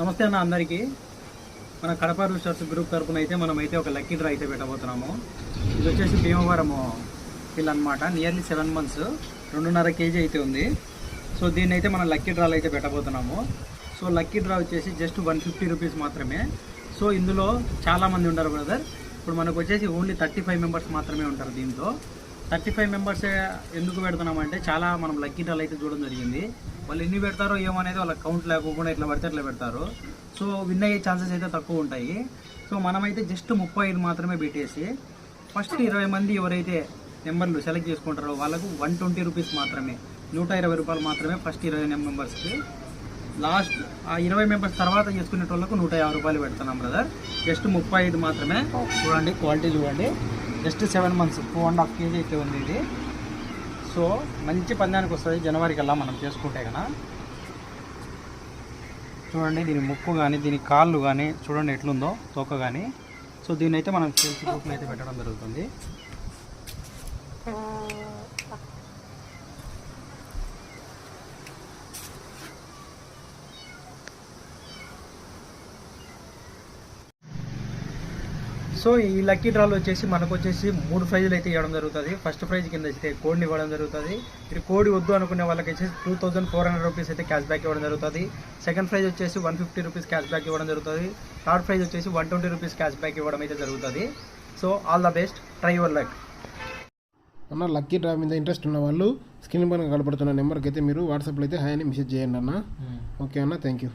నమస్తే అన్న అందరికీ. మన కడప రూస్టర్స్ గ్రూప్ తరఫున అయితే మనం అయితే ఒక లక్కీ డ్రా అయితే పెట్టబోతున్నాము. ఇది వచ్చేసి భీమవరం పిల్ల అనమాట నియర్లీ సెవెన్ మంత్స్ రెండున్నర కేజీ అయితే ఉంది. సో దీన్ని అయితే మనం లక్కీ డ్రాలు అయితే పెట్టబోతున్నాము. సో లక్కీ డ్రా వచ్చేసి జస్ట్ వన్ ఫిఫ్టీ రూపీస్ మాత్రమే. సో ఇందులో చాలామంది ఉండరు బ్రదర్ ఇప్పుడు మనకు వచ్చేసి ఓన్లీ థర్టీ ఫైవ్ మెంబర్స్ మాత్రమే ఉంటారు దీంతో. థర్టీ ఫైవ్ మెంబర్స్ ఎందుకు పెడుతున్నామంటే చాలా మనం లక్కీ డ్రాలు అయితే చూడడం జరిగింది. వాళ్ళు ఎన్ని పెడతారో ఏమనేది వాళ్ళ కౌంట్ లేకుండా ఇట్లా పడితే అట్లా పెడతారు. సో విన్ అయ్యే ఛాన్సెస్ అయితే తక్కువ ఉంటాయి. సో మనమైతే జస్ట్ ముప్పై ఐదు మాత్రమే పెట్టేసి ఫస్ట్ ఇరవై మంది ఎవరైతే నెంబర్లు సెలెక్ట్ చేసుకుంటారో వాళ్ళకు వన్ ట్వంటీ రూపీస్ మాత్రమే నూట ఇరవై రూపాయలు మాత్రమే ఫస్ట్ ఇరవై మెంబర్స్కి. లాస్ట్ ఆ ఇరవై మెంబర్స్ తర్వాత చేసుకునే వాళ్ళకు నూట యాభై రూపాయలు పెడుతున్నాం బ్రదర్. జస్ట్ ముప్పై ఐదు మాత్రమే. చూడండి క్వాలిటీ చూడండి. Just seven months two and half KG అయితే ఉంది ఇది. సో మంచి పందానికి వస్తుంది. జనవరి కల్లా మనం చేసుకుంటే కదా చూడండి దీని ముక్కు కానీ దీని కాళ్ళు కానీ చూడండి ఎట్లుందో తోక కానీ సో దీన్ని అయితే మనం చేసి గ్రూప్లో అయితే పెట్టడం జరుగుతుంది. సో ఈ లక్కీ డ్రాలో వచ్చేసి మనకు వచ్చేసి మూడు ప్రైజులు అయితే ఇవ్వడం జరుగుతుంది. ఫస్ట్ ప్రైజ్ కింద అయితే కోడ్ని ఇవ్వడం జరుగుతుంది. ఇది కోడి వద్దు అనుకునే వాళ్ళకి వచ్చేసి two thousand four hundred rupees అయితే క్యాష్ బ్యాక్ ఇవ్వడం జరుగుతుంది. సెకండ్ ప్రైజ్ వచ్చేసి one fifty rupees cash back ఇవ్వడం జరుగుతుంది. థర్డ్ ప్రైజ్ వచ్చేసి one twenty rupees cash back ఇవ్వడం అయితే జరుగుతుంది. So all the best. Try your luck. అన్న లక్కీ డ్రా మీద ఇంట్రెస్ట్ ఉన్న వాళ్ళు స్క్రీన్ పైన కనపడుతున్న నెంబర్కి అయితే మీరు వాట్సాప్లో అయితే హాయ్ అని మెసేజ్ చేయండి అన్న. ఓకే అన్న థ్యాంక్ యూ